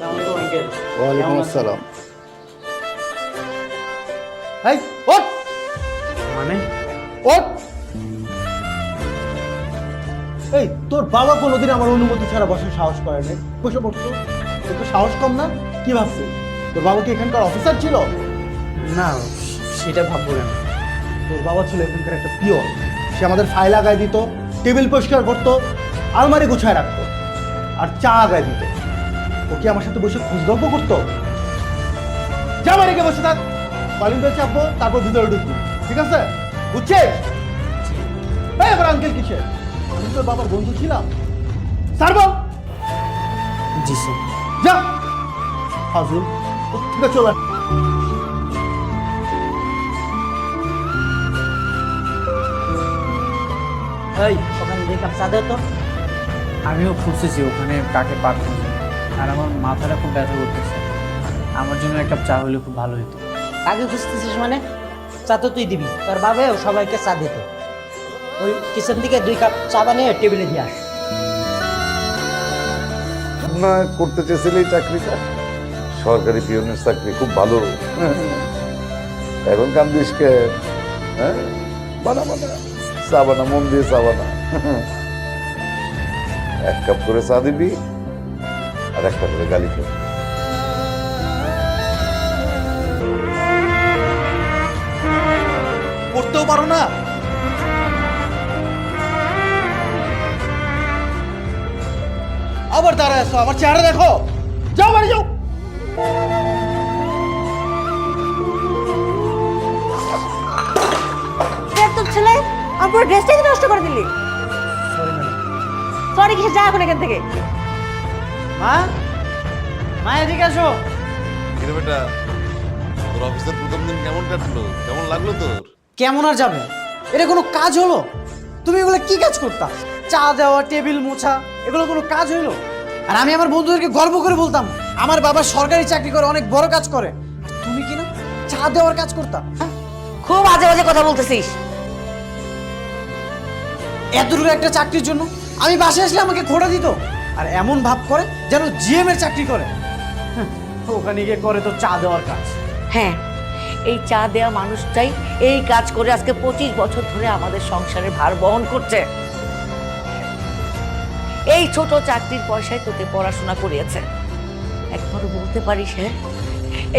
ওয়ালাইকুম আসসালাম এই ওঠ মানে? ওঠ এই তোর বাবা কোনোদিন আমার অনুমতি ছাড়া বসার সাহস করে নাই। বসে পড়তো তোর তো সাহস কম না? কি ভাবছিস? তোর বাবা কি এখানকার অফিসার ছিল? না সেটা ভাববো না। তোর বাবা ছিল এখানকার একটা পিওর সে আমাদের ফাইল আগায় দিত টেবিল পরিষ্কার করতো আলমারি গুছায় রাখতো আর চা আগায় দিত। ও কি আমার সাথে বসে খোঁজ গল্প করতো? যা রেখে বসে থাক। বালিম দিয়ে চাপবো তারপর ভিতরে ঢুকবো ঠিক আছে? বুঝছে এই এবার আঙ্কেল কিসে আমি তোর বাবার বন্ধু ছিলাম। স্যার বল জি স্যার যা। হাজুর থেকে চলে। এই ওখানে দুই কাপ চা দে তো। আমিও খুঁজতেছি ওখানে কাকে পাঠাবো। আর আমার মাথাটা খুব ব্যথা করতেছে। আমার জন্য এক কাপ চা হলে খুব ভালো হতো আগে খুঁজতেছিস মানে? চা তো তুই দিবি। তোর বাবাও সবাইকে চা দিত। ওই কিচেন থেকে দুই কাপ চা বানিয়ে টেবিলে দিয়ে আস। না করতে চেয়েছিলে এই চাকরিটা সরকারি পিয়নের চাকরি খুব ভালো। এখন কাম দিস কে? হ্যাঁ? বানা বানা। চা বানা মন দিয়ে চা বানা। এক কাপ করে চা দিবি আর একটা করে গালি খাবি করতেও পারো না। আবার দাঁড়ায় আছো আমার চেহারা দেখো। যাও বাড়ি যাও। তোর ছেলে আমার ড্রেসটাই তো নষ্ট করে দিলি। সরি কিসে যা এখন এখান থেকে। মা? মা এদিকে আসো। কিরে বেটা তোর অফিসের প্রথম দিন কেমন কাটলো? কেমন লাগল তোর? কেমন আর যাবে? এটা কোনো কাজ হলো? তুমি এগুলো কি কাজ করতা? চা দেওয়া টেবিল মোছা এগুলো কোনো কাজ হইল? আর আমি আমার বন্ধুদেরকে গর্ব করে বলতাম আমার বাবা সরকারি চাকরি করে অনেক বড় কাজ করে। তুমি কি না চা দেওয়ার কাজ করতা? হ্যাঁ? খুব বাজে বাজে কথা বলতেছিস। এতটুকু একটা চাকরির জন্য আমি বাসায় আসলে আমাকে খোটা দিত? আর এমন ভাব করে যেন জিএম এর চাকরি করে। হ্যাঁ, ওখানে গিয়ে করে তো চা দেওয়ার কাজ। হ্যাঁ এই চা দেওয়া মানুষটাই এই কাজ করে আজকে পঁচিশ বছর ধরে আমাদের সংসারের ভার বহন করছে। এই ছোট চাকরির পয়সায় তোকে পড়াশোনা করিয়েছে। একবার বলতে পারিস হ্যাঁ?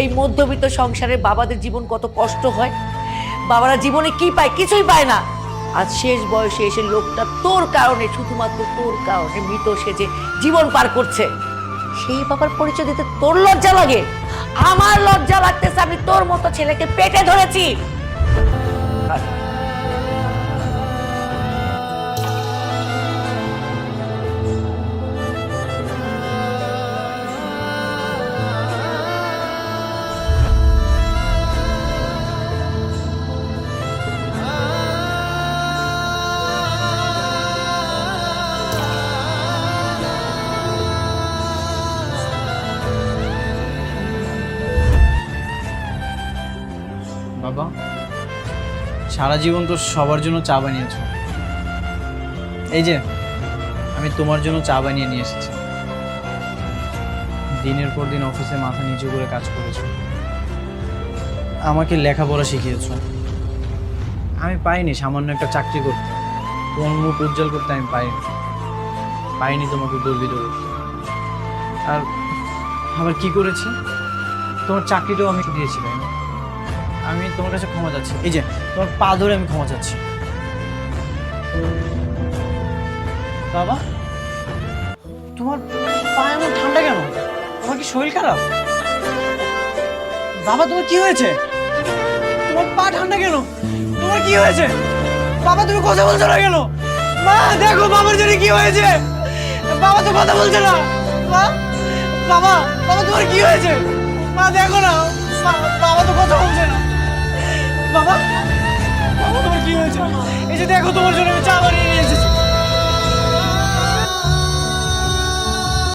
এই মধ্যবিত্ত সংসারে বাবাদের জীবন কত কষ্ট হয়। বাবারা জীবনে কি পায়? কিছুই পায় না। আজ শেষ বয়সে এসে লোকটা তোর কারণে শুধুমাত্র তোর কারণে মৃত সেজে জীবন পার করছে, সেই বাবার পরিচয় দিতে তোর লজ্জা লাগে। আমার লজ্জা লাগতেছে আমি তোর মতো ছেলেকে পেটে ধরেছি। বাবা। সারা জীবন তো সবার জন্য চা বানিয়েছো। এই যে, আমি তোমার জন্য চা বানিয়ে নিয়ে এসেছি। দিনের পর দিন অফিসে মাথা নিচু করে কাজ করেছ। আমাকে লেখাপড়া শিখিয়েছো। আমি পাইনি সামান্য একটা চাকরি করতে। তোমার মুখ উজ্জ্বল করতে আমি পাইনি। পাইনি তোমাকে গর্বিত করতে। আর আবার কি করেছি? তোমার চাকরিটাও আমি দিয়েছি, তাই না? আমি তোমার কাছে ক্ষমা চাচ্ছি। এই যে। তোমার পা ধরে আমি ক্ষমা চাচ্ছি। বাবা তোমার পা এমন ঠান্ডা কেন? তোমার কি শরীর খারাপ? বাবা তোমার কি হয়েছে? তোমার পা ঠান্ডা কেন? তোমার কি হয়েছে? বাবা তুমি কথা বলছো না কেন? মা দেখো বাবার জন্য কি হয়েছে। বাবা তো কথা বলছে না। মা বাবা বাবা তোমার কি হয়েছে? মা দেখো না। বাবা তো কথা বলছে না। বাবা? বাবা তোমার কি হয়েছে? এই যে দেখো তোমার জন্য আমি চা বানিয়ে